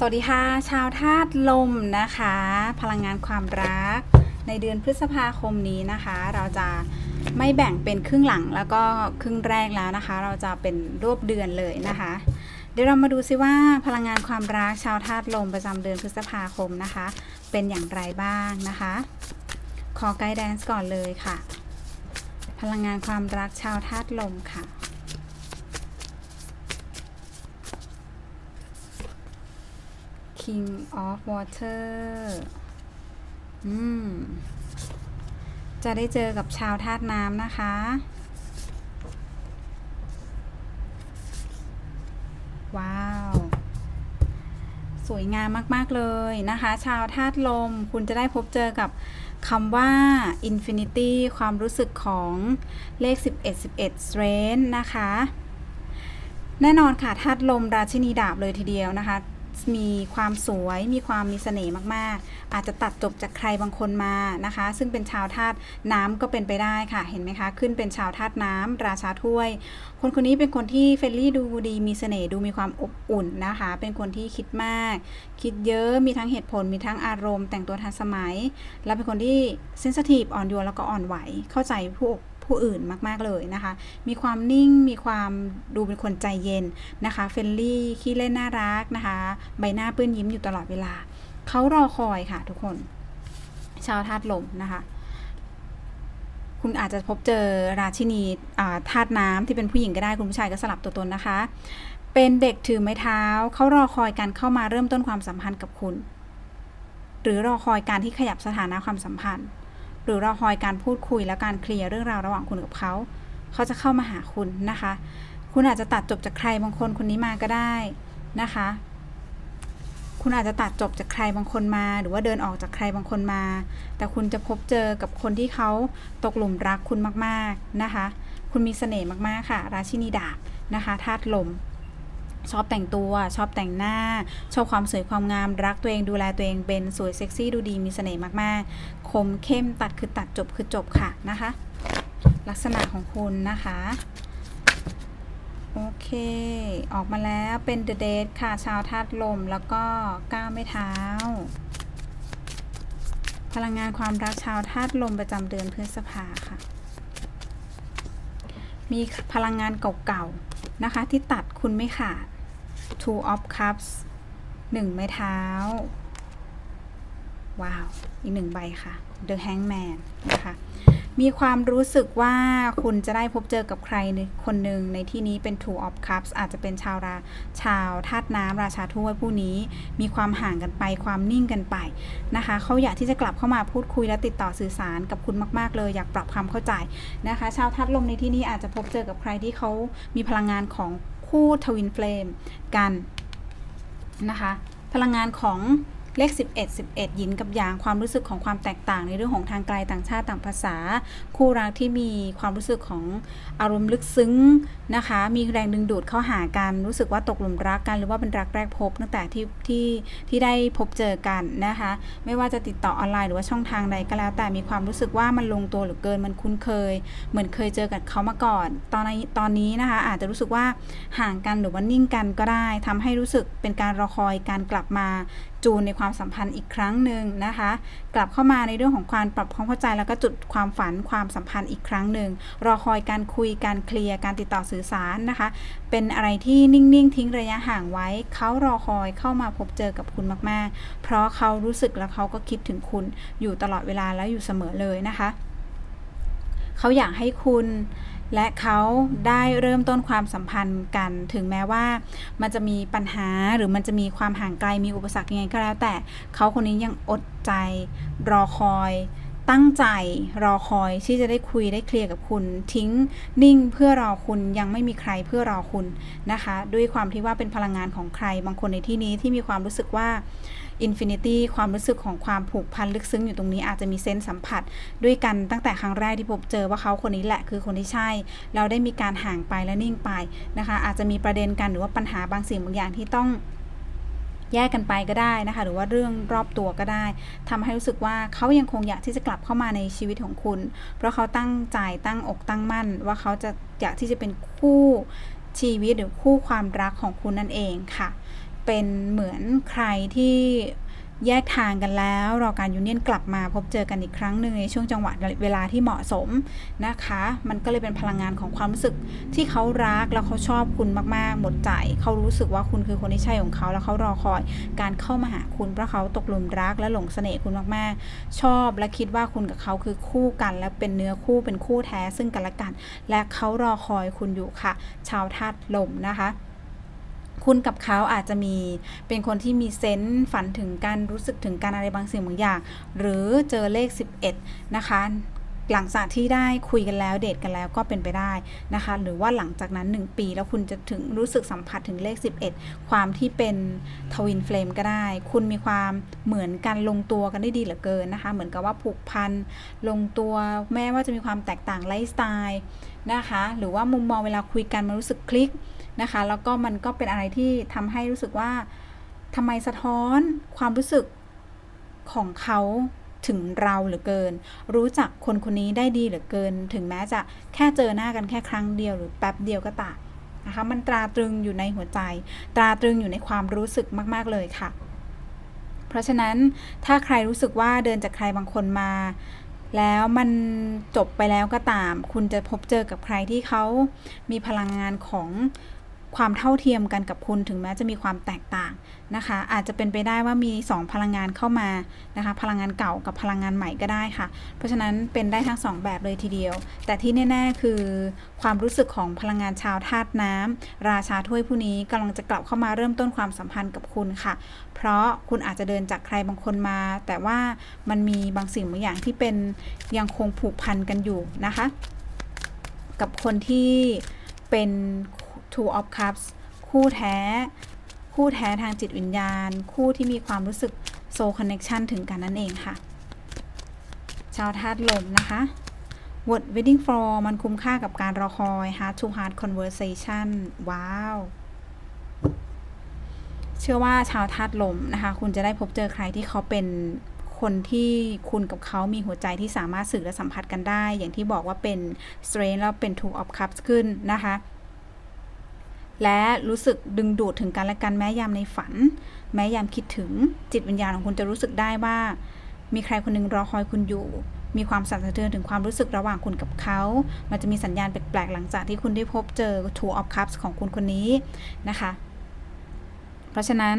สวัสดีค่ะ ชาวธาตุลมนะคะ พลังงานความรัก ในเดือนพฤษภาคมนี้นะคะ เราจะไม่แบ่งเป็นครึ่งหลังแล้วก็ครึ่งแรกแล้วนะคะ เราจะเป็นรวบเดือนเลยนะคะ เดี๋ยวเรามาดูซิว่าพลังงานความรักชาวธาตุลมประจำเดือนพฤษภาคมนะคะ เป็นอย่างไรบ้างนะคะขอไกด์แดนซ์ก่อนเลยค่ะ พลังงานความรักชาวธาตุลมค่ะ King of Water อืม จะได้เจอกับชาวธาตุน้ำนะคะ ว้าว สวยงามมาก ๆ เลยนะคะ ชาวธาตุลม คุณจะได้พบเจอกับคำว่า Infinity ความรู้สึกของเลข 11 11 Strength นะคะ แน่นอนค่ะธาตุลมราชินีดาบเลยทีเดียวนะคะ มีความสวยมีความมีเสน่ห์มากๆ อาจจะตัดจบจากใครบางคนมานะคะ ซึ่งเป็นชาวธาตุน้ำก็เป็นไปได้ค่ะเห็นไหมคะ ขึ้นเป็นชาวธาตุน้ำราชาถ้วย คนคนนี้เป็นคนที่เฟรนลี่ดูดีมีเสน่ห์ดูมีความอบอุ่นนะคะ เป็นคนที่คิดมาก คิดเยอะมีทั้งเหตุผลมีทั้งอารมณ์ แต่งตัวทันสมัย และเป็นคนที่เซนสทีฟอ่อนโยนแล้วก็อ่อนไหวเข้าใจผู้ ผู้อื่นมากๆเลยนะคะ มีความนิ่งมีความดูเป็นคนใจเย็นนะคะเฟรนลี่ขี้เล่นน่ารักนะคะ ใบหน้าเปื้อนยิ้มอยู่ตลอดเวลา เขารอคอยค่ะทุกคน ชาวธาตุลมนะคะคุณอาจจะพบเจอราชินีธาตุน้ำที่เป็นผู้หญิงก็ได้คุณผู้ชายก็สลับตัวตนนะคะ เป็นเด็กถือไม้เท้าเขารอคอยการเข้ามาเริ่มต้นความสัมพันธ์กับคุณ หรือรอคอยการที่ขยับสถานะความสัมพันธ์ หรือรอคอยการพูดคุยและการเคลียร์เรื่องราวระหว่างคุณกับเขา เขาจะเข้ามาหาคุณนะคะ คุณอาจจะตัดจบจากใครบางคนคนนี้มาก็ได้นะคะ คุณอาจจะตัดจบจากใครบางคนมา หรือว่าเดินออกจากใครบางคนมา แต่คุณจะพบเจอกับคนที่เขาตกหลุมรักคุณมากๆนะคะ คุณมีเสน่ห์มากๆค่ะ ราชินีดาบนะคะธาตุลม ชอบแต่งตัว ชอบแต่งหน้า ชอบความสวยความงามรักตัวเองดูแลตัวเองเป็นสวยเซ็กซี่ดูดีมีเสน่ห์มากๆ คมเข้มตัดคือตัดจบคือจบค่ะนะคะ ลักษณะของคุณนะคะโอเค ออกมาแล้วเป็น The Date ค่ะ ชาวธาตุลมแล้วก็ก้าวไม่เท้า พลังงานความรักชาวธาตุลมประจำเดือนพฤษภาค่ะ มีพลังงานเก่าๆนะคะที่ตัดคุณไม่ขาด Two of Cups หนึ่งไม้เท้า ว้าว อีกหนึ่งใบค่ะ The Hangman นะคะ มีความรู้สึกว่าคุณจะได้พบเจอกับใครคนหนึ่งในที่นี้เป็น Two of Cups อาจจะเป็นชาวราชาวธาตุน้ำราชาถ้วยผู้นี้ มีความห่างกันไปความนิ่งกันไปนะคะ เขาอยากที่จะกลับเข้ามาพูดคุยและติดต่อสื่อสารกับคุณมาก ๆ เลย อยากปรับความเข้าใจนะคะ ชาวธาตุลมในที่นี้อาจจะพบเจอกับใครที่เขามีพลังงานของ คู่ทวินเฟลมกันนะคะ พลังงานของ เลข 11 11 ยินกับยางความรู้สึกของความแตกต่างในเรื่องของทางไกลต่างชาติต่างภาษา คู่รักที่มีความรู้สึกของอารมณ์ลึกซึ้งนะคะ มีแรงดึงดูดเข้าหากันรู้สึกว่าตกหลุมรักกัน หรือว่าเป็นรักแรกพบตั้งแต่ที่ที่ที่ได้พบเจอกันนะคะ ไม่ว่าจะติดต่อออนไลน์หรือว่าช่องทางใดก็แล้ว แต่มีความรู้สึกว่ามันลงตัวหรือเกินมันคุ้นเคย เหมือนเคยเจอกับเขามาก่อน ตอนนี้ตอนนี้นะคะ อาจจะรู้สึกว่าห่างกันหรือว่านิ่งกันก็ได้ทำให้รู้สึกเป็นการรอคอยการกลับมา จูนในความสัมพันธ์อีกครั้งหนึ่งนะคะ กลับเข้ามาในเรื่องของการปรับความเข้าใจแล้วก็จุดความฝันความสัมพันธ์อีกครั้งหนึ่งรอคอยการคุยการเคลียร์การติดต่อสื่อสารนะคะ เป็นอะไรที่นิ่งๆ ทิ้งระยะห่างไว้เขารอคอยเข้ามาพบเจอกับคุณมากๆ เพราะเขารู้สึกและเขาก็คิดถึงคุณอยู่ตลอดเวลาและอยู่เสมอเลยนะคะเขาอยากให้คุณ และเขาได้เริ่มต้นความสัมพันธ์กัน ถึงแม้ว่ามันจะมีปัญหาหรือมันจะมีความห่างไกลมีอุปสรรคยังไงก็แล้ว แต่เขาคนนี้ยังอดใจรอคอย ตั้งใจรอคอยที่จะได้คุยได้เคลียร์กับคุณ ทิ้งนิ่งเพื่อรอคุณยังไม่มีใครเพื่อรอคุณนะคะ ด้วยความที่ว่าเป็นพลังงานของใครบางคนในที่นี้ที่มีความรู้สึกว่า อินฟินิตี้ความรู้สึกของความผูกพันลึกซึ้งอยู่ตรงนี้อาจจะมีเซนส์สัมผัส ด้วยกันตั้งแต่ครั้งแรกที่พบเจอว่าเขาคนนี้แหละคือคนที่ใช่ เราได้มีการห่างไปและนิ่งไปนะคะ อาจจะมีประเด็นกันหรือว่าปัญหาบางสิ่งบางอย่างที่ต้องแยกกันไปก็ได้นะคะ หรือว่าเรื่องรอบตัวก็ได้ทำให้รู้สึกว่าเขายังคงอยากที่จะกลับเข้ามาในชีวิตของคุณ เพราะเขาตั้งใจตั้งอกตั้งมั่น ว่าเขาจะอยากที่จะเป็นคู่ชีวิตหรือคู่ความรักของคุณนั่นเองค่ะ เป็นเหมือนใครที่แยกทางกันแล้วรอการยูเนียนกลับมาพบเจอกันอีกครั้งหนึ่งในช่วงจังหวะเวลาที่เหมาะสมนะคะ มันก็เลยเป็นพลังงานของความรู้สึกที่เขารักแล้วเขาชอบคุณมากๆ หมดใจ เขารู้สึกว่าคุณคือคนที่ใช่ของเขา แล้วเขารอคอยการเข้ามาหาคุณเพราะเขาตกหลุมรักและหลงเสน่ห์คุณมากๆ ชอบและคิดว่าคุณกับเขาคือคู่กัน และเป็นเนื้อคู่เป็นคู่แท้ซึ่งกันและกัน และเขารอคอยคุณอยู่ค่ะ ชาวธาตุลมนะคะ คุณกับเขาอาจจะมีเป็นคนที่มีเซนส์ฝันถึงการรู้สึกถึงการอะไรบางสิ่งบางอย่าง หรือเจอเลข 11 นะคะหลังจากที่ได้คุยกันแล้วเดทกันแล้วก็เป็นไปได้นะคะ หรือว่าหลังจากนั้น 1 ปี แล้วคุณจะถึงรู้สึกสัมผัสถึงเลข 11 ความที่เป็นทวินเฟลมก็ได้ คุณมีความเหมือนกันลงตัวกันได้ดีเหลือเกินนะคะ เหมือนกับว่าผูกพันลงตัวแม้ว่าจะมีความแตกต่างไลฟ์สไตล์นะคะ หรือว่ามุมมองเวลาคุยกันมันรู้สึกคลิก นะคะ แล้วก็มันก็เป็นอะไรที่ทำให้รู้สึกว่าทำไมสะท้อนความรู้สึกของเขาถึงเราเหลือเกิน รู้จักคนคนนี้ได้ดีเหลือเกิน ถึงแม้จะแค่เจอหน้ากันแค่ครั้งเดียวหรือแป๊บเดียวก็ตามนะคะมันตราตรึงอยู่ในหัวใจ ตราตรึงอยู่ในความรู้สึกมาก ๆ เลยค่ะ เพราะฉะนั้นถ้าใครรู้สึกว่าเดินจากใครบางคนมา แล้วมันจบไปแล้วก็ตาม คุณจะพบเจอกับใครที่เขามีพลังงานของ ความเท่าเทียมกันกับคุณถึงแม้จะมีความแตกต่างนะคะ อาจจะเป็นไปได้ว่ามี 2 พลังงานเข้ามานะคะ พลังงานเก่ากับพลังงานใหม่ก็ได้ค่ะ เพราะฉะนั้นเป็นได้ทั้ง 2 แบบเลยทีเดียว แต่ที่แน่ๆ คือความรู้สึกของพลังงานชาวธาตุน้ำราชาถ้วยผู้นี้กำลังจะกลับเข้ามาเริ่มต้นความสัมพันธ์กับคุณค่ะ เพราะคุณอาจจะเดินจากใครบางคนมา แต่ว่ามันมีบางสิ่งบางอย่างที่เป็นยังคงผูกพันกันอยู่นะคะ กับคนที่เป็น Two of Cups คู่แท้ คู่แท้ทางจิตวิญญาณ คู่ที่มีความรู้สึก Soul Connection ถึงกันนั่นเองค่ะ ชาวธาตุลมนะคะ Word Wedding for มันคุ้มค่ากับการรอคอย Heart to Heart Conversation ว้าว เชื่อว่าชาวธาตุลมนะคะ คุณจะได้พบเจอใครที่เขาเป็นคนที่คุณกับเขามีหัวใจที่สามารถสื่อและสัมผัสกันได้ อย่างที่บอกว่าเป็น Strength แล้วเป็น Two of Cups ขึ้นนะคะ และรู้สึกดึงดูดถึงกันและกันแม้ยามในฝัน แม้ยามคิดถึงจิตวิญญาณของคุณจะรู้สึกได้ว่า มีใครคนหนึงรอคอยคุณอยู่ มีความสั่นสะเทือนถึงความรู้สึกระหว่างคุณกับเขา มันจะมีสัญญาณแปลกๆหลังจากที่คุณได้พบเจอ Two of Cups ของคุณคนนี้นะคะ เพราะฉะนั้น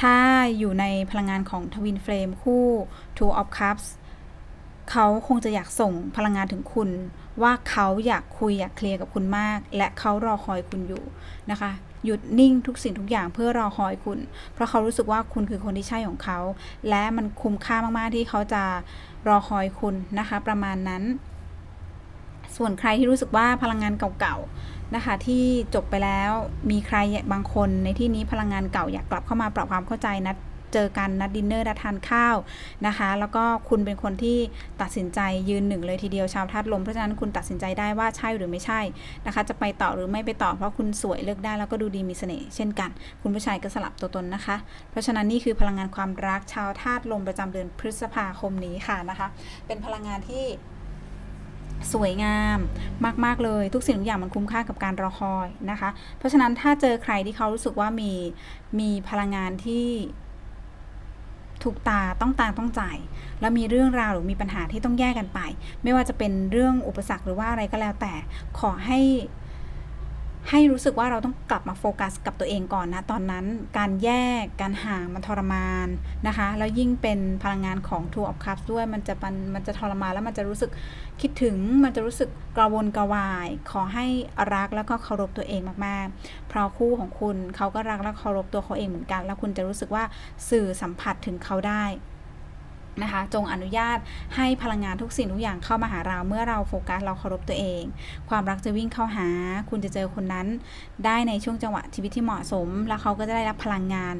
ถ้าอยู่ในพลังงานของทวินเฟลมคู่ Two of Cups เขาคงจะอยากส่งพลังงานถึงคุณ ว่าเขาอยากคุยอยากเคลียร์กับคุณมาก และเขารอคอยคุณอยู่นะคะ หยุดนิ่งทุกสิ่งทุกอย่างเพื่อรอคอยคุณ เพราะเขารู้สึกว่าคุณคือคนที่ใช่ของเขา และมันคุ้มค่ามากๆที่เขาจะรอคอยคุณนะคะ ประมาณนั้น ส่วนใครที่รู้สึกว่าพลังงานเก่าๆนะคะ ที่จบไปแล้วมีใครบางคนในที่นี้พลังงานเก่าอยากกลับเข้ามาปรับความเข้าใจนัด เจอกันนัดดินเนอร์นัดทานข้าวนะคะ แล้วก็คุณเป็นคนที่ตัดสินใจยืนหนึ่งเลยทีเดียวชาวธาตุลมเพราะฉะนั้นคุณตัดสินใจได้ว่าใช่หรือไม่ใช่นะคะ จะไปต่อหรือไม่ไปต่อเพราะคุณสวยเลือกได้แล้วก็ดูดีมีเสน่ห์เช่นกัน คุณผู้ชายก็สลับตัวตนนะคะ เพราะฉะนั้นนี่คือพลังงานความรักชาวธาตุลมประจำเดือนพฤษภาคมนี้ค่ะนะคะ เป็นพลังงานที่สวยงามมาก ๆ เลยทุกสิ่งทุกอย่างมันคุ้มค่ากับการรอคอยนะคะ เพราะฉะนั้นถ้าเจอใครที่เขารู้สึกว่ามีมีพลังงานที่ ถูกตาต้องตาต้องใจแล้วมีเรื่องราวหรือมีปัญหาที่ต้องแยกกันไป ไม่ว่าจะเป็นเรื่องอุปสรรคหรือว่าอะไรก็แล้วแต่ขอให้ ให้รู้สึกว่าเราต้องกลับมาโฟกัสกับตัวเองก่อนนะตอนนั้นการแยกการห่างมันทรมานนะคะ แล้วยิ่งเป็นพลังงานของ Two of Cups ด้วยมันจะมันมันจะทรมานแล้วมันจะรู้สึกคิดถึงมันจะรู้สึกกระวนกระวาย ขอให้รักแล้วก็เคารพตัวเองมากๆ เพราะคู่ของคุณเขาก็รักและเคารพตัวเขาเองเหมือนกัน แล้วคุณจะรู้สึกว่าสื่อสัมผัสถึงเขาได้ นะคะ จงอนุญาตให้พลังงานทุกสิ่งทุกอย่างเข้ามาหาเรา เมื่อเราโฟกัสเราเคารพตัวเอง ความรักจะวิ่งเข้าหา คุณจะเจอคนนั้น ได้ในช่วงจังหวะชีวิตที่เหมาะสม แล้วเขาก็จะได้รับพลังงาน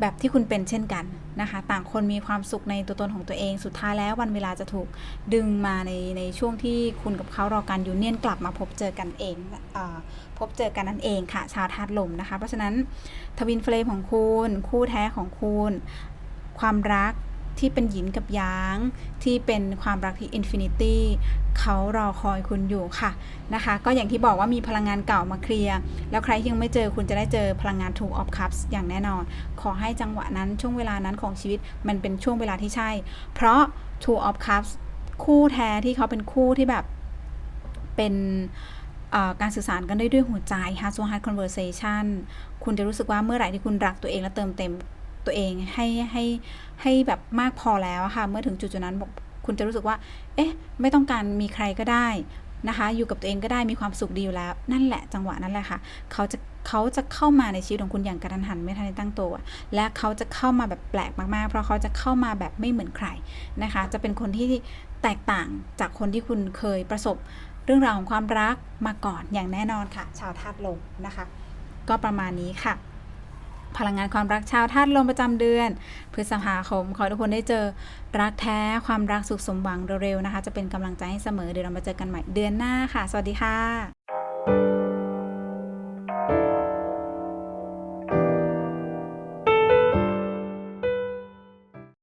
แบบที่คุณเป็นเช่นกันนะคะ ต่างคนมีความสุขในตัวตนของตัวเอง สุดท้ายแล้ววันเวลาจะถูกดึงมาในในช่วงที่คุณกับเขารอการยูเนียนกลับมาพบเจอกันเองเออพบเจอกันนั่นเองค่ะ ชาวธาตุลมนะคะ เพราะฉะนั้นทวินเฟลมของคุณ คู่แท้ของคุณ ความรัก ที่เป็นหยินกับหยาง ที่เป็นความรักที่อินฟินิตี้เขารอคอยคุณอยู่ค่ะนะคะ ก็อย่างที่บอกว่ามีพลังงานเก่ามาเคลียร์ แล้วใครที่ยังไม่เจอคุณจะได้เจอพลังงาน Two of Cups อย่างแน่นอน ขอให้จังหวะนั้นช่วงเวลานั้นของชีวิตมันเป็นช่วงเวลาที่ใช่ เพราะ Two of Cups คู่แท้ที่เขาเป็นคู่ที่แบบเป็นการสื่อสารกันได้ด้วยหัวใจ heart to heart conversation คุณจะรู้สึกว่าเมื่อไหร่ที่คุณรักตัวเองและเติมเต็ม ตัวเองให้ให้ให้แบบมากพอแล้วอะค่ะ เมื่อถึงจุดจุดนั้นบอกคุณจะรู้สึกว่า เอ๊ะ ไม่ต้องการมีใครก็ได้นะคะ อยู่กับตัวเองก็ได้มีความสุขดีอยู่แล้ว นั่นแหละจังหวะนั้นแหละค่ะ เขาจะเขาจะเข้ามาในชีวิตของคุณอย่างกระทันหันไม่ทันตั้งตัว และเขาจะเข้ามาแบบแปลกมากๆ เพราะเขาจะเข้ามาแบบไม่เหมือนใครนะคะ จะเป็นคนที่แตกต่างจากคนที่คุณเคยประสบเรื่องราวของความรักมาก่อนอย่างแน่นอนค่ะ ชาวธาตุลมนะคะ ก็ประมาณนี้ค่ะ พลังงานความรักชาวธาตุลมประจำเดือนพฤษภาคม ขอทุกคนได้เจอรักแท้ความรักสุขสมหวังเร็วๆนะคะ จะเป็นกำลังใจให้เสมอเดี๋ยวเรามาเจอกันใหม่เดือนหน้าค่ะ สวัสดีค่ะ